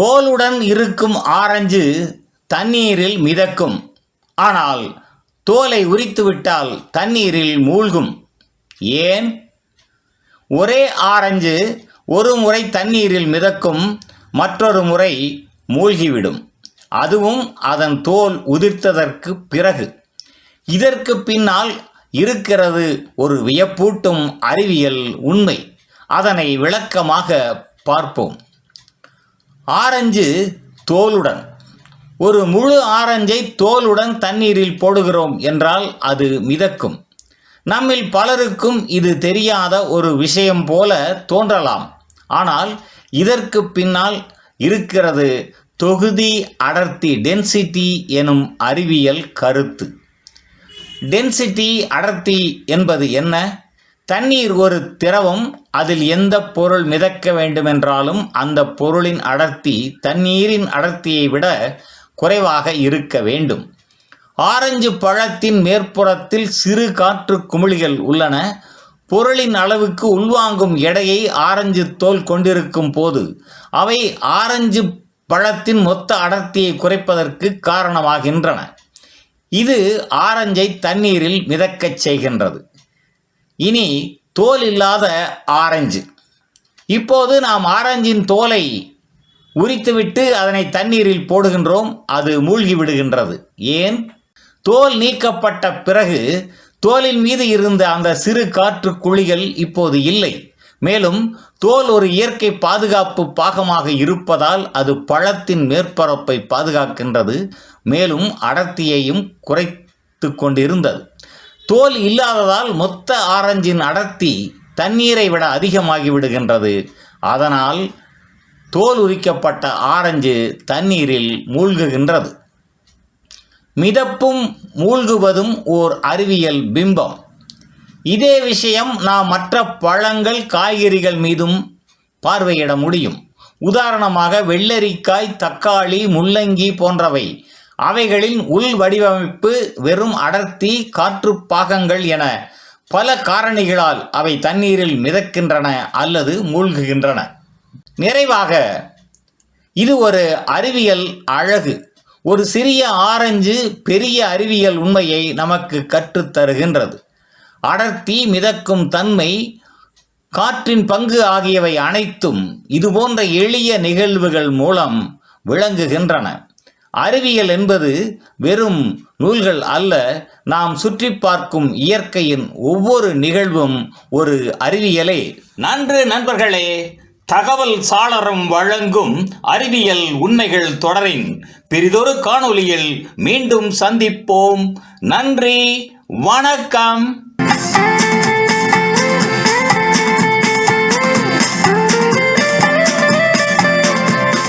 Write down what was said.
தோலுடன் இருக்கும் ஆரஞ்சு தண்ணீரில் மிதக்கும். ஆனால் தோலை உரித்துவிட்டால் தண்ணீரில் மூழ்கும். ஏன்? ஒரே ஆரஞ்சு ஒரு முறை தண்ணீரில் மிதக்கும் மற்றொரு முறை மூழ்கிவிடும். அதுவும் அதன் தோல் உதிர்த்ததற்கு பிறகு. இதற்கு பின்னால் இருக்கிறது ஒரு வியப்பூட்டும் அறிவியல் உண்மை. அதனை விளக்கமாக பார்ப்போம். ஆரஞ்சு தோலுடன் ஒரு முழு ஆரஞ்சை தோலுடன் தண்ணீரில் போடுகிறோம் என்றால் அது மிதக்கும். நம்மில் பலருக்கும் இது தெரியாத ஒரு விஷயம் போல தோன்றலாம். ஆனால் இதற்கு பின்னால் இருக்கிறது தொகுதி அடர்த்தி டென்சிட்டி எனும் அறிவியல் கருத்து. டென்சிட்டி அடர்த்தி என்பது என்ன? தண்ணீர் ஒரு திரவம் அதில் எந்த பொருள் மிதக்க வேண்டுமென்றாலும் அந்த பொருளின் அடர்த்தி தண்ணீரின் அடர்த்தியை விட குறைவாக இருக்க வேண்டும். ஆரஞ்சு பழத்தின் மேற்புறத்தில் சிறு காற்று குமிழிகள் உள்ளன. பொருளின் அளவுக்கு உள்வாங்கும் எடையை ஆரஞ்சு தோல் கொண்டிருக்கும் போது அவை ஆரஞ்சு பழத்தின் மொத்த அடர்த்தியை குறைப்பதற்கு காரணமாகின்றன. இது ஆரஞ்சை தண்ணீரில் மிதக்கச் செய்கின்றது. இனி தோல் இல்லாத ஆரஞ்சு. இப்போது நாம் ஆரஞ்சின் தோலை உரித்துவிட்டு அதனை தண்ணீரில் போடுகின்றோம் அது மூழ்கி விடுகின்றது. ஏன்? தோல் நீக்கப்பட்ட பிறகு தோலின் மீது இருந்த அந்த சிறு காற்று குழிகள் இப்போது இல்லை. மேலும் தோல் ஒரு இயற்கை பாதுகாப்பு பாகமாக இருப்பதால் அது பழத்தின் மேற்பரப்பை பாதுகாக்கின்றது மேலும் அடர்த்தியையும் குறைத்து கொண்டிருந்தது. தோல் இல்லாததால் மொத்த ஆரஞ்சின் அடர்த்தி தண்ணீரை விட அதிகமாகி விடுகின்றது அதனால் தோல் உரிக்கப்பட்ட ஆரஞ்சு தண்ணீரில் மூழ்குகின்றது. மிதப்பும் மூழ்குவதும் ஓர் அறிவியல் பிம்பம். இதே விஷயம் நாம் மற்ற பழங்கள் காய்கறிகள் மீதும் பார்வையிட முடியும். உதாரணமாக வெள்ளரிக்காய் தக்காளி முள்ளங்கி போன்றவை. அவைகளின் உள் வடிவமைப்பு வெறும் அடர்த்தி காற்று பாகங்கள் என பல காரணிகளால் அவை தண்ணீரில் மிதக்கின்றன அல்லது மூழ்குகின்றன. நிறைவாக இது ஒரு அறிவியல் அழகு. ஒரு சிறிய ஆரஞ்சு பெரிய அறிவியல் உண்மையை நமக்கு கற்றுத் தருகின்றது. அடர்த்தி மிதக்கும் தன்மை காற்றின் பங்கு ஆகியவை அனைத்தும் இதுபோன்ற எளிய நிகழ்வுகள் மூலம் விளங்குகின்றன. அறிவியல் என்பது வெறும் நூல்கள் அல்ல. நாம் சுற்றி பார்க்கும் இயற்கையின் ஒவ்வொரு நிகழ்வும் ஒரு அறிவியலே. நன்று நண்பர்களே தகவல் சாளரம் வழங்கும் அறிவியல் உண்மைகள் தொடரின் பெரிதொரு காணொளியில் மீண்டும் சந்திப்போம். நன்றி வணக்கம்.